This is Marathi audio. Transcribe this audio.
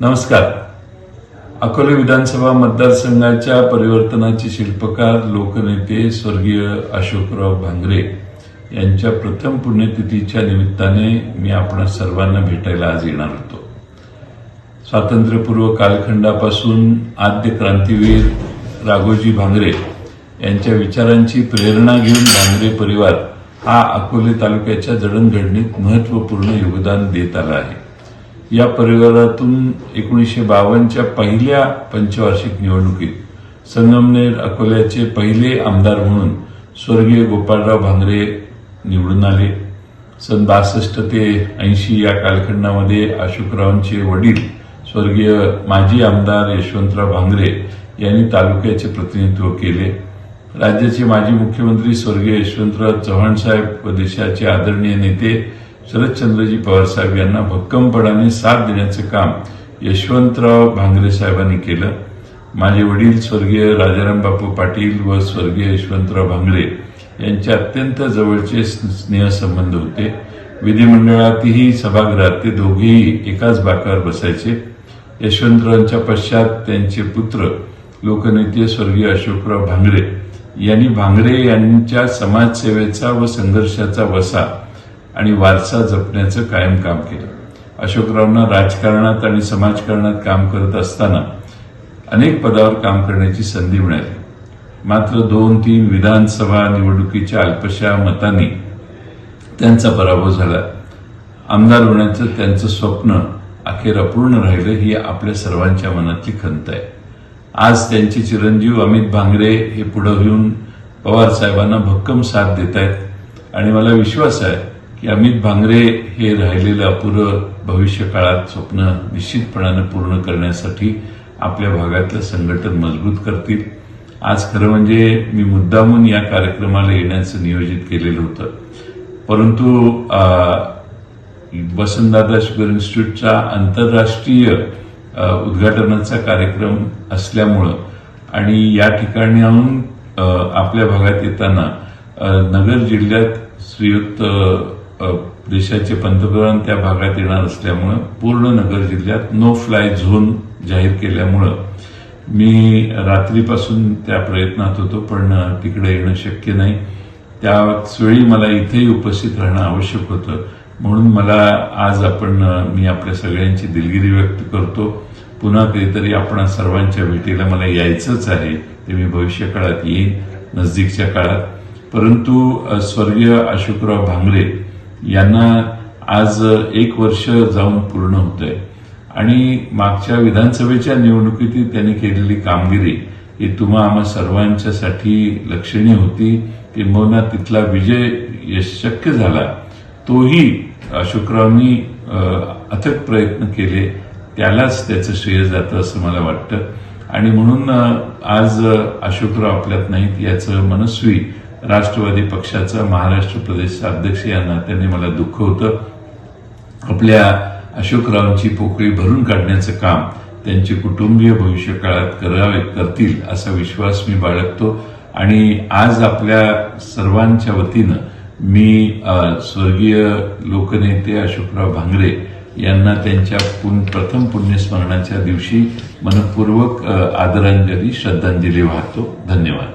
नमस्कार. अकोले विधानसभा मतदारसंघाच्या परिवर्तनाचे शिल्पकार लोकनेते स्वर्गीय अशोकराव भांगरे यांच्या प्रथम पुण्यतिथीच्या निमित्ताने मी आपण सर्वांना भेटायला आज येणार होतो. स्वातंत्र्यपूर्व कालखंडापासून आद्य क्रांतीवीर राघोजी भांगरे यांच्या विचारांची प्रेरणा घेऊन भांगरे परिवार हा अकोले तालुक्याच्या जडणघडणीत महत्त्वपूर्ण योगदान देत आला आहे. या परिवारातून एकोणीसशे बावन्नच्या पहिल्या पंचवार्षिक निवडणुकीत संगमनेर अकोल्याचे पहिले आमदार म्हणून स्वर्गीय गोपाळराव भांगरे निवडून आले. सन बासष्ट ते ऐंशी या कालखंडामध्ये अशोकरावांचे वडील स्वर्गीय माजी आमदार यशवंतराव भांगरे यांनी तालुक्याचे प्रतिनिधित्व केले. राज्याचे माजी मुख्यमंत्री स्वर्गीय यशवंतराव चव्हाण साहेब व देशाचे आदरणीय नेते शरदचंद्रजी पवार साहेब यांना भक्कमपणाने साथ देण्याचं काम यशवंतराव भांगरे साहेबांनी केलं. माझे वडील स्वर्गीय राजाराम बापू पाटील व स्वर्गीय यशवंतराव भांगरे यांचे अत्यंत जवळचे स्नेहसंबंध होते. विधिमंडळातही सभागृहात ते दोघेही एकाच बाकावर बसायचे. यशवंतरावांच्या पश्चात त्यांचे पुत्र लोकनेते स्वर्गीय अशोकराव भांगरे यांनी भांगरे यांच्या समाजसेवेचा व संघर्षाचा वसा आणि वारसा जपण्याचं कायम काम केलं. अशोकरावांना राजकारणात आणि समाजकारणात काम करत असताना अनेक पदावर काम करण्याची संधी मिळाली. मात्र दोन तीन विधानसभा निवडणुकीच्या अल्पशा मतांनी त्यांचा पराभव झाला. आमदार होण्याचं त्यांचं स्वप्न अखेर अपूर्ण राहिलं ही आपल्या सर्वांच्या मनातली खंत आहे. आज त्यांचे चिरंजीव अमित भांगरे हे पुढं येऊन पवार साहेबांना भक्कम साथ देत आहेत आणि मला विश्वास आहे की अमित भांगरे हे राहिलेलं अपुरं भविष्य काळात स्वप्न निश्चितपणानं पूर्ण करण्यासाठी आपल्या भागातलं संघटन मजबूत करतील. आज खरं म्हणजे मी मुद्दामून या कार्यक्रमाला येण्याचं नियोजित केलेलं होतं. परंतु वसंतदादा शुगर इन्स्टिट्यूटचा आंतरराष्ट्रीय उद्घाटनाचा कार्यक्रम असल्यामुळं आणि या ठिकाणाहून अ, आपल्या भागात येताना नगर जिल्ह्यात श्रीयुक्त देशाचे पंतप्रधान त्या भागात येणार असल्यामुळं पूर्ण नगर जिल्ह्यात नो फ्लाय झोन जाहीर केल्यामुळं. मी रात्रीपासून त्या प्रयत्नात होतो पण तिकडे येणं शक्य नाही. त्याच वेळी मला इथेही उपस्थित राहणं आवश्यक होतं. म्हणून मला आज आपण मी आपल्या सगळ्यांची दिलगिरी व्यक्त करतो. पुन्हा कधीतरी आपण सर्वांच्या भेटीला मला यायचंच आहे ते मी भविष्य काळात येईन नजदीकच्या काळात. परंतु स्वर्गीय अशोकराव भांगरे यांना आज एक वर्ष जाऊन पूर्ण होत आहे आणि मागच्या विधानसभेच्या निवडणुकीतील त्यांनी केलेली कामगिरी ही तुम्हा आम्हा सर्वांच्यासाठी लक्षणीय होती. किंबहुना तिथला विजय शक्य झाला. तोही अशोकरावनी अथक प्रयत्न केले. त्यालाच त्याचं श्रेय जातं असं मला वाटतं. आणि म्हणून आज अशोकराव आपल्यात नाहीत याचं मनस्वी राष्ट्रवादी पक्षाचा महाराष्ट्र प्रदेश अध्यक्ष या नात्याने मला दुःख होतं. आपल्या अशोकरावांची पोकळी भरून काढण्याचं काम त्यांचे कुटुंबीय भविष्य काळात करावे करतील असा विश्वास मी बाळगतो. आणि आज आपल्या सर्वांच्या वतीनं मी स्वर्गीय लोकनेते अशोकराव भांगरे यांना त्यांच्या पुन प्रथम पुण्यस्मरणाच्या दिवशी मनपूर्वक आदरांजली श्रद्धांजली वाहतो. धन्यवाद.